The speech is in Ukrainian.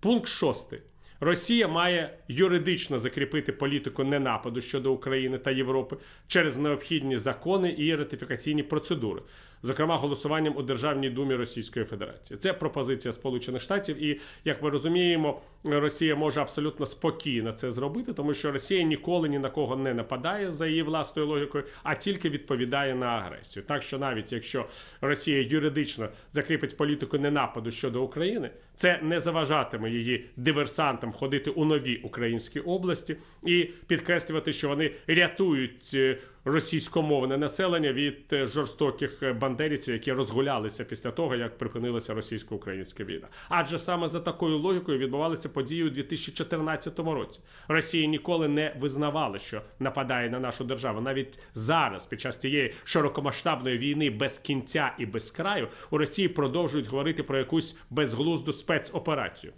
Пункт шостий. Росія має юридично закріпити політику ненападу щодо України та Європи через необхідні закони і ратифікаційні процедури, зокрема голосуванням у Державній думі Російської Федерації. Це пропозиція Сполучених Штатів, і як ми розуміємо, Росія може абсолютно спокійно це зробити, тому що Росія ніколи ні на кого не нападає за її власною логікою, а тільки відповідає на агресію. Так що навіть якщо Росія юридично закріпить політику ненападу щодо України, це не заважатиме її диверсантам ходити у нові українські області і підкреслювати, що вони рятують е, російськомовне населення від е, жорстоких е, бандерівців, які розгулялися після того, як припинилася російсько-українська війна. Адже саме за такою логікою відбувалися події у 2014 році. Росія ніколи не визнавала, що нападає на нашу державу. Навіть зараз, під час цієї широкомасштабної війни без кінця і без краю, у Росії продовжують говорити про якусь безглузду спецоперацію.